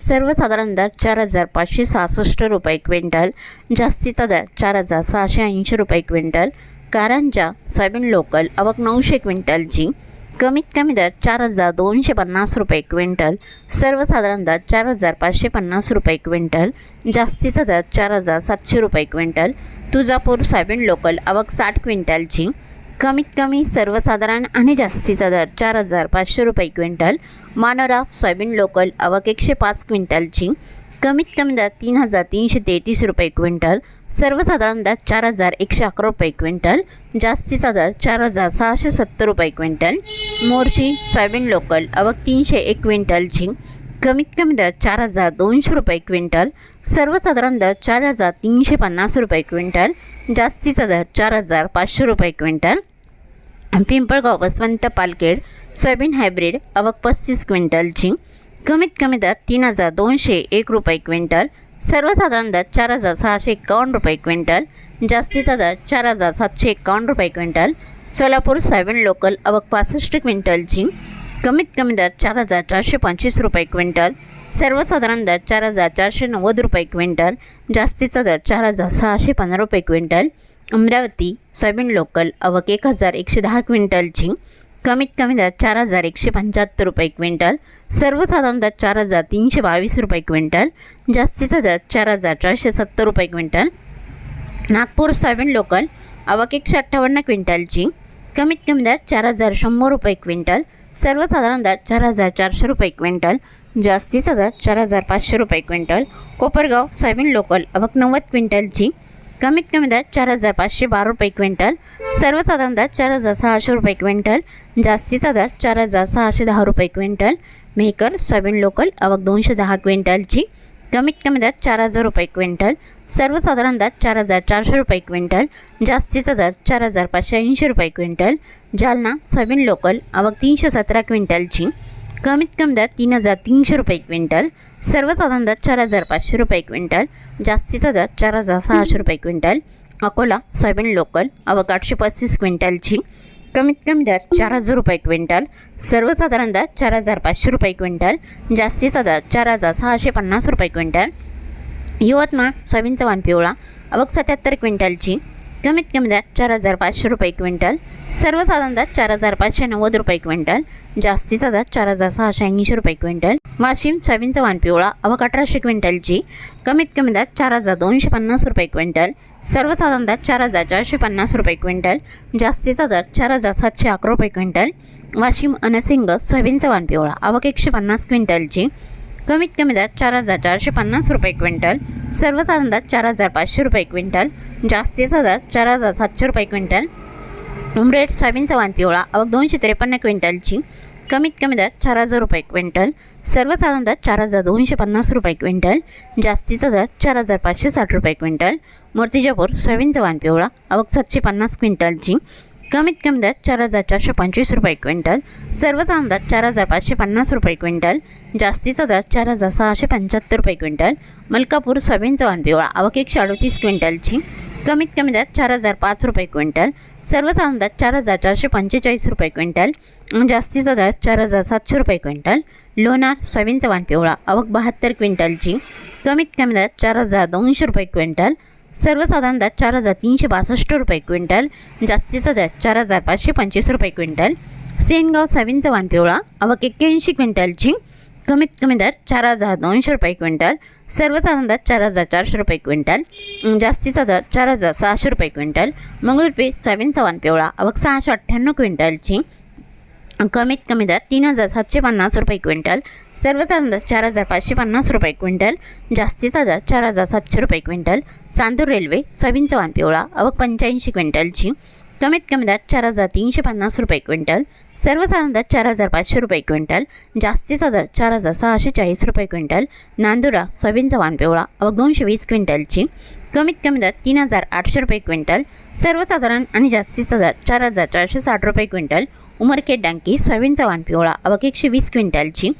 सर्वसाधारण दर चार हजार पाचशे सहासष्ट रुपये क्विंटल जास्तीचा दर चार हजार सहाशे ऐंशी रुपये क्विंटल कारंजा सोयाबीन लोकल आवक नऊशे क्विंटलची कमीत कमी दर चार हजार दोनशे पन्नास रुपये क्विंटल सर्वसाधारण दर चार हजार पाचशे पन्नास रुपये क्विंटल जास्तीचा दर चार हजार सातशे रुपये क्विंटल तुळजापूर सोयाबीन लोकल आवक साठ क्विंटलची कमीत कमी सर्वसाधारण आणि जास्तीचा दर चार हजार पाचशे रुपये क्विंटल मानोरा सोयाबीन लोकल आवक एकशे पाच क्विंटलची. कमीत कमी दर तीन हजार तीनशे तेहतीस रुपये क्विंटल सर्वसाधारण दर चार हजार एकशे अकरा रुपये क्विंटल जास्तीचा दर चार हजार सहाशे सत्तर रुपये क्विंटल. मोर्शी सोयाबीन लोकल आवक तीनशे एक क्विंटलची. कमीत कमी दर चार हजार दोनशे रुपये क्विंटल सर्वसाधारण दर चार हजार तीनशे पन्नास रुपये क्विंटल जास्तीचा दर चार हजार पाचशे रुपये quintal. Pimpalgaon Baswant Palkhed soybean hybrid अवक पस्तीस क्विंटलची कमीत कमी दर तीन हजार दोनशे एक रुपये क्विंटल सर्वसाधारण दर चार हजार सहाशे एकावन्न रुपये क्विंटल जास्तीचा दर चार हजार सातशे एकावन्न रुपये क्विंटल. सोलापूर सोयाबीन लोकल अवक पासष्ट क्विंटलची कमीत कमी दर चार हजार चारशे पंचवीस रुपये क्विंटल. सर्वसाधारण दर चार हजार चारशे नव्वद रुपये क्विंटल. जास्तीचा दर चार हजार सहाशे पंधरा रुपये क्विंटल. अमरावती सोयाबीन लोकल अवक एक हजार एकशे दहा क्विंटलची कमीत कमी दर चार हजार एकशे पंच्याहत्तर रुपये क्विंटल. सर्वसाधारण दर चार हजार तीनशे बावीस रुपये क्विंटल. जास्तीचा दर चार हजार चारशे सत्तर रुपये क्विंटल. नागपूर सोयाबीन लोकल आवक एकशे अठ्ठावन्न क्विंटलची कमीत कमी दर चार हजार शंभर रुपये क्विंटल. सर्वसाधारण दर चार हजार चारशे रुपये क्विंटल जास्तीचा दर चार हजार पाचशे रुपये क्विंटल. कोपरगाव सोयाबीन लोकल अबक नव्वद क्विंटलची कमीत कमी दर चार हजार पाचशे बारा रुपये क्विंटल. सर्वसाधारण दर चार हजार सहाशे रुपये क्विंटल जास्तीचा दर चार हजार सहाशे दहा रुपये क्विंटल. मेहकर सोयाबीन लोकल अवक दोनशे दहा क्विंटलची कमीत कमी दर चार हजार रुपये क्विंटल सर्वसाधारण दर चार हजार चारशे रुपये क्विंटल जास्तीचा दर चार हजार पाचशे ऐंशी रुपये क्विंटल जालना सोयाबीन लोकल आवक तीनशे सतरा क्विंटलची कमीत कमी दर तीन हजार तीनशे रुपये क्विंटल सर्वसाधारण दर चार हजार पाचशे रुपये क्विंटल जास्तीचा दर चार हजार सहाशे रुपये क्विंटल अकोला सोयाबीन लोकल आवक आठशे पस्तीस क्विंटलची कमीत कमी दर चार हजार रुपये क्विंटल सर्वसाधारण दर चार हजार पाचशे रुपये क्विंटल जास्तीचा दर चार हजार सहाशे पन्नास रुपये क्विंटल. यवतमाळ सोयाबीनचा वाण पिवळा अवघ सत्याहत्तर क्विंटलची कमीत कमी दर चार हजार पाचशे रुपये क्विंटल सर्वसाधारण दर चार हजार पाचशे नव्वद रुपये क्विंटल जास्तीचा दर चार हजार सहाशे ऐंशी रुपये क्विंटल. वाशिम सोयाबीनचा वाण पिवळा आवक अठराशे क्विंटलची कमीत कमी दर चार हजार दोनशे पन्नास रुपये क्विंटल सर्वसाधारण दर चार हजार चारशे पन्नास रुपये क्विंटल जास्तीचा दर चार हजार सातशे अकरा रुपये क्विंटल वाशिम अनसिंग सोयाबीनचा वाण पिवळा आवक एकशे पन्नास क्विंटलची कमीत कमी दर चार हजार चारशे पन्नास रुपये क्विंटल सर्वसाधारण दर चार हजार पाचशे रुपये क्विंटल जास्तीचा दर चार हजार सातशे रुपये क्विंटल उमरेड सोयाबीनचा वाण पिवळा आवक दोनशे त्रेपन्न क्विंटलची कमीत कमी दर चार हजार रुपये क्विंटल. सर्वसाधारण दर चार हजार दोनशे पन्नास रुपये क्विंटल. जास्तीचा दर चार हजार पाचशे साठ रुपये क्विंटल. मूर्तिजापूर सोयाबीनचा वाण पिवळा आवक सातशे पन्नास क्विंटलची. कमीत कमी दर चार हजार चारशे पंचवीस रुपये क्विंटल. सर्वसाधारण दर चार हजार पाचशे पन्नास रुपये क्विंटल. जास्तीचा दर चार हजार सहाशे पंच्याहत्तर रुपये क्विंटल. मलकापूर सोयाबीनचा वाण पिवळा आवक एकशे अडतीस क्विंटलची. कमीत कमी दर चार हजार पाच रुपये क्विंटल सर्वसाधारण दर चार हजार चारशे पंचेचाळीस रुपये क्विंटल आणि जास्तीचा दर चार हजार सातशे रुपये क्विंटल. लोणार सोयाबीनचा वाण पिवळा आवक बहात्तर क्विंटलची कमीत कमी दर चार हजार दोनशे रुपये क्विंटल सर्वसाधारण दर चार हजार तीनशे बासष्ट रुपये क्विंटल जास्तीचा दर चार हजार पाचशे पंचवीस रुपये क्विंटल. सेनगाव सोयाबीनचा वाण पिवळा आवक एक्क्याऐंशी क्विंटलची कमीत कमी दर चार हजार दोनशे रुपये क्विंटल सर्वसाधारण दर चार हजार चारशे रुपये क्विंटल जास्तीचा दर चार हजार सहाशे रुपये क्विंटल मंगळपे सोयाबीन वाण पिवळा आवक सहाशे अठ्ठ्याण्णव क्विंटलची कमीत कमी दर तीन हजार सातशे पन्नास रुपये क्विंटल सर्वसाधारण दर चार हजार पाचशे पन्नास रुपये क्विंटल जास्तीचा दर चार हजार सातशे रुपये quintal Chandur railway soybean Chavan पिवळा अवक पंच्याऐंशी क्विंटलची कमीत कमी दर चार हजार तीनशे पन्नास रुपये क्विंटल सर्वसाधारण दर चार हजार पाचशे रुपये क्विंटल जास्तीचा दर चार हजार सहाशे चाळीस रुपये क्विंटल नांदुरा सोयाबीनचा वान पिवळा अवक दोनशे वीस क्विंटलची कमीत कमी दर तीन हजार आठशे रुपये क्विंटल सर्वसाधारण आणि जास्तीचा दर चार हजार चारशे साठ रुपये क्विंटल उमरखेड डांकी सोयाबीनचा वान पिवळा अवक एकशे वीस क्विंटलची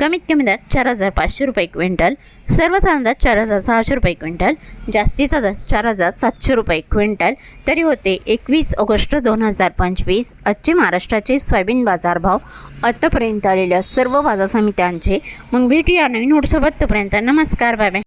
कमीत कमी दर चार हजार पाचशे रुपये क्विंटल सर्वसाधारण दर चार हजार सहाशे रुपये क्विंटल जास्तीचा दर चार हजार सातशे रुपये क्विंटल. तरी होते एकवीस ऑगस्ट दोन हजार पंचवीस आजचे महाराष्ट्राचे सोयाबीन बाजारभाव आतापर्यंत आलेल्या सर्व बाजार समित्यांचे मग भेटूया नवीन नोटसोबत तोपर्यंत नमस्कार बाय बाय.